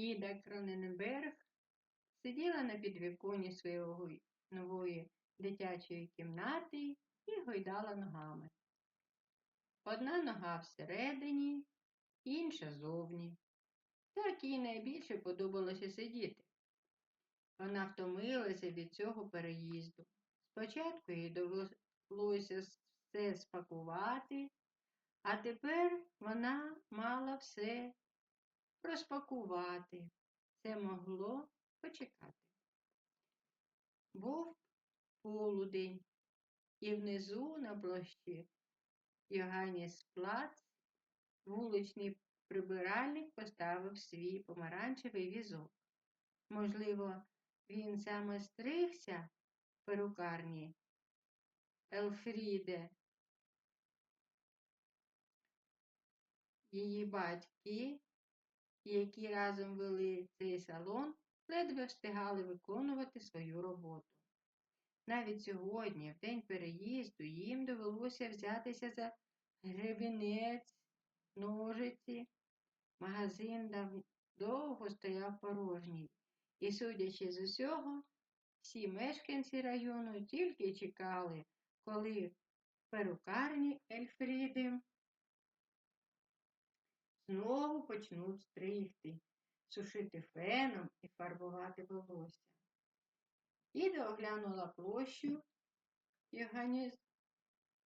Іда Кроненберг сиділа на підвіконні своєї нової дитячої кімнати і гойдала ногами. Одна нога всередині, інша зовні. Так їй найбільше подобалося сидіти. Вона втомилася від цього переїзду. Спочатку їй довелося все спакувати, а тепер вона мала все розпакувати. Це могло почекати. Був полудень, і внизу на площі Йоганніс Плац вуличний прибиральник поставив свій помаранчевий візок. Можливо, він саме стригся в перукарні Елфріде. Її батьки, які разом вели цей салон, ледве встигали виконувати свою роботу. Навіть сьогодні, в день переїзду, їм довелося взятися за гребінець, ножиці. Магазин довго стояв порожній, і, судячи з усього, всі мешканці району тільки чекали, коли в перукарні Ельфріди знову почнуть стригти, сушити феном і фарбувати волосся. Іда оглянула площу Йоганніс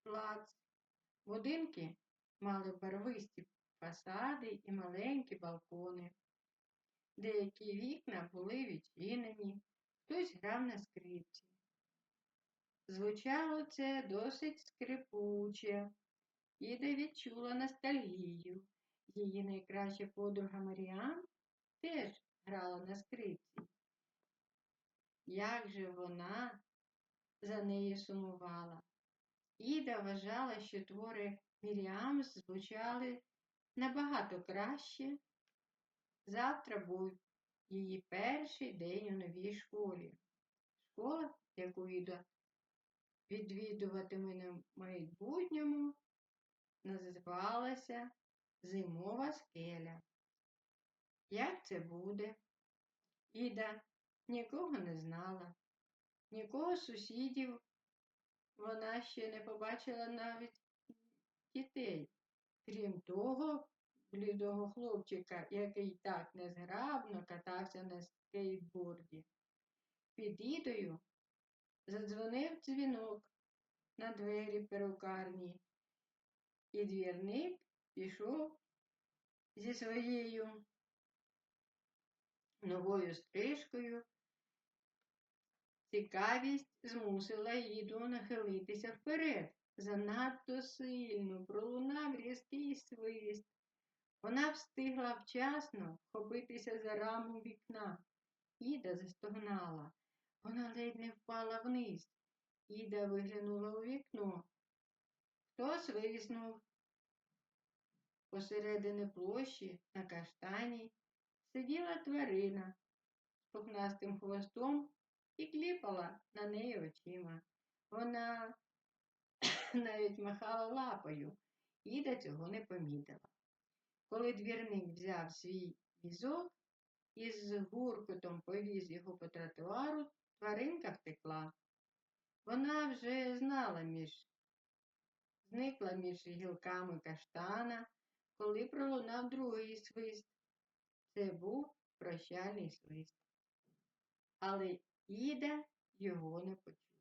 Плац. Будинки мали барвисті фасади і маленькі балкони. Деякі вікна були відчинені, хтось грав на скрипці. Звучало це досить скрипуче. Іда відчула ностальгію. Її найкраща подруга Маріан теж грала на скрипці. Як же вона за нею сумувала? Іда вважала, що твори Міріам звучали набагато краще. Завтра був її перший день у новій школі. Школа, яку Іда відвідуватиме на майбутньому, називалася Зимова скеля. Як це буде? Іда нікого не знала, нікого сусідів вона ще не побачила навіть дітей, крім того блідого хлопчика, який так незграбно катався на скейтборді. Під ідою задзвонив дзвінок на двері перукарні, і двірник пішов зі своєю новою стрижкою. Цікавість змусила їду нахилитися вперед. Занадто сильно пролунав різкий свист. Вона встигла вчасно вхопитися за раму вікна. Іда застогнала. Вона ледь не впала вниз. Іда виглянула у вікно. Хтось виснув. Посередині площі на каштані сиділа тварина з пухнастим хвостом і кліпала на неї очима. Вона навіть махала лапою, Іда цього не помітила. Коли двірник взяв свій візок і з гуркотом повіз його по тротуару, тваринка втекла. Вона вже знала між, зникла між гілками каштана, коли пролунав другий свист. Це був прощальний свист. Але Іда його не почула.